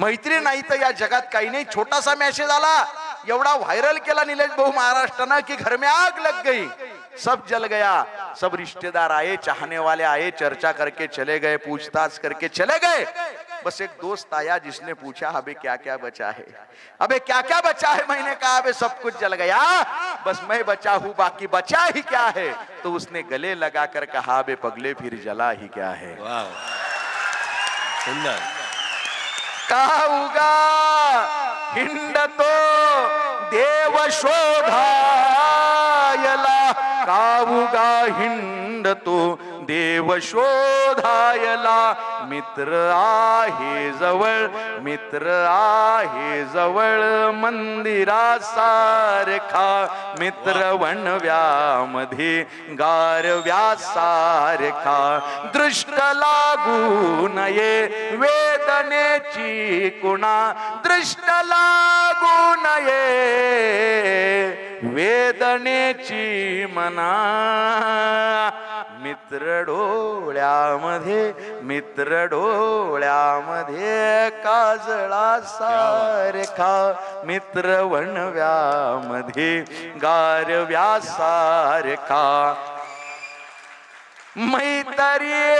मैत्री नाही तर या जगात नाही. छोटासा मेसेज आला. एवढा व्हायरल केला निलेश भाऊ महाराष्ट्रानं की घर में आग लग गई. सब जल गया. सब रिश्तेदार आए चाहने वाले आए, चर्चा करके चले गए, पूछताछ करके चले गए. बस एक दोस्त आया जिसने पूछा, अबे क्या क्या बचा है? अबे क्या क्या बचा है? मैंने कहा, अबे, सब कुछ जल गया. बस मैं बचा हूँ, बाकी बचा ही क्या है? तो उसने गले लगा कर कहा, अबे, पगले फिर जला ही क्या है? सुंदर। का उगा हिंडतो. देव शोधायला. का उगा हिंडतो. देव शोधायला. मित्र आहे जवळ. मित्र आहे जवळ. मंदिरासारखा. मित्र वणव्यामध्ये गारव्यासारखा. दृष्ट लागू नये. वेदनेची कुणा दृष्ट लागू नये. वेदनेची मना. मित्र डोळ्यामध्ये मित्र डोळ्यामध्ये काजळा सारखा. मित्र वणव्यामध्ये गारव्यासारखा मैतरी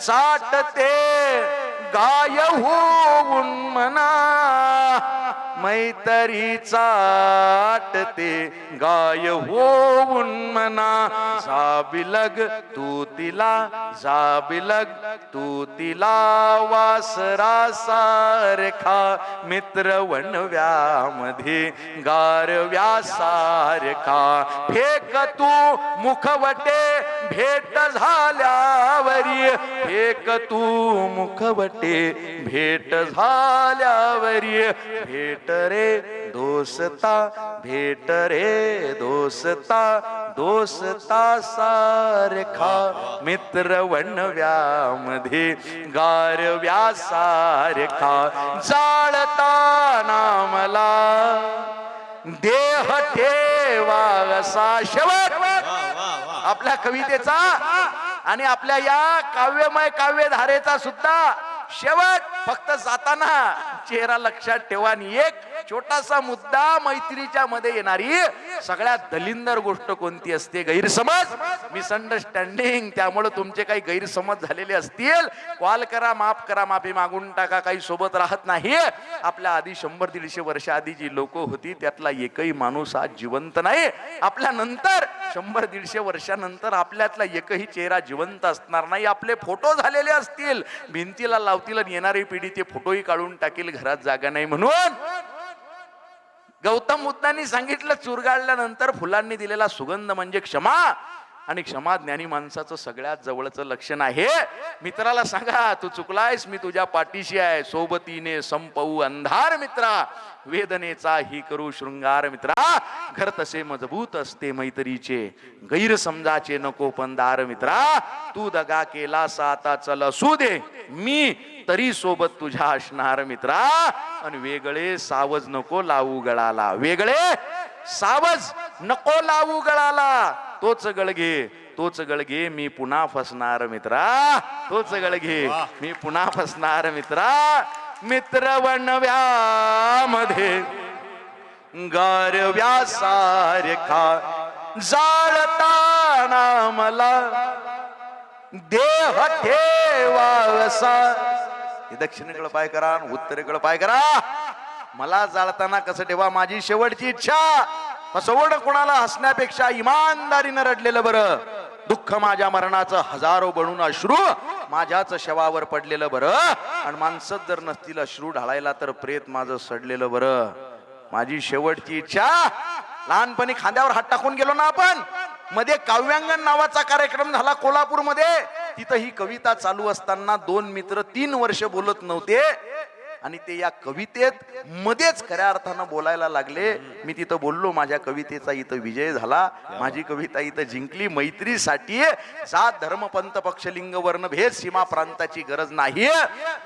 साठते. गाय होऊन मना मैतरी चाटते गाय होऊन मना जाबिलग तू तिला जाबिलग तू तिला वासरा सारखा. मित्र वनव्यामध्ये गारव्या सारखा. फेक तू मुखवटे भेट झाल्या फेक तू मुखवटे? भेट झाल्यावरी भेट रे दोस्ता भेट रे दोस्ता दोस्ता सारखा मित्र वणव्यामध्ये गारव्या सारखा जाळताना मला देह ठेवा असा शेवट. आपल्या कवितेचा आणि आपल्या या काव्यमय काव्यधारेचा सुद्धा शेवट फक्त जाताना चेहरा लक्षात ठेवा आणि एक छोटासा मुद्दा मैत्रीच्या मध्ये येणारी सगळ्यात दलिंदर गोष्ट कोणती असते? गैरसमज? मिसअंडरस्टँडिंग त्यामुळे तुमचे काही गैरसमज झालेले असतील. कॉल करा माफ करा माफी मागून टाका. काही सोबत राहत नाही. आपल्या आधी शंभर दीडशे वर्ष आधी जी लोक होती त्यातला एकही माणूस आज जिवंत नाही. आपल्या नंतर शंभर दीडशे वर्षानंतर आपल्यातला एकही चेहरा जिवंत असणार नाही. आपले फोटो झालेले असतील. भिंतीला लावतील आणि येणारी पिढी ते फोटोही काढून टाकेल. घरात जागा नाही म्हणून. गौतम बुद्धांनी सांगितलं चुरगाळल्यानंतर फुलांनी दिलेला सुगंध म्हणजे क्षमा. आणि क्षमा ज्ञानी माणसाचं सगळ्यात जवळचं लक्षण आहे. मित्राला सांगा तू चुकलायस मी तुझ्या पाठीशी आहे. सोबतीने संपवू अंधार मित्रा. वेदनेचा ही करू शृंगार मित्रा. घर तसे मजबूत असते मैत्रीचे. गैरसमजाचे नको पंदार मित्रा. तू दगा केलास आता चल असू दे. मी तरी सोबत तुझ्या असणार मित्रा. आणि वेगळे सावज नको लावू गळाला. वेगळे सावज नको लावू गळाला. तोच गळघे तोच गळघे मी पुन्हा फसणार मित्रा तोच गळघे मी पुन्हा फसणार मित्रा मित्र वणव्यामध्ये गारव्या सारखा जाळताना मला देह ठेवावसा हे दक्षिणेकडे पाय करा उत्तरेकडे पाय करा मला जाळताना कसं ठेवा माझी शेवटची इच्छा फसवण कोणाला हसण्यापेक्षा इमानदारीनं रडलेलं बरं. दुःख माझ्या मरणाचं हजारो बनून अश्रू माझ्याच शवावर पडलेलं बरं. आणि माणसं जर नसतील अश्रू ढाळायला तर प्रेत माझं सडलेलं बरं. माझी शेवटची इच्छा लहानपणी खांद्यावर हात टाकून गेलो ना आपण. मध्ये काव्यांगण नावाचा कार्यक्रम झाला कोल्हापूरमध्ये. तिथं ही कविता चालू असताना दोन मित्र तीन वर्ष बोलत नव्हते. आणि ते या कवितेत मध्येच खऱ्या अर्थानं बोलायला लागले. मी तिथं बोललो माझ्या कवितेचा इथं विजय झाला. माझी कविता इथं जिंकली. मैत्रीसाठी जात धर्म पंथ पक्षलिंग वर्ण भेद सीमा प्रांताची गरज नाही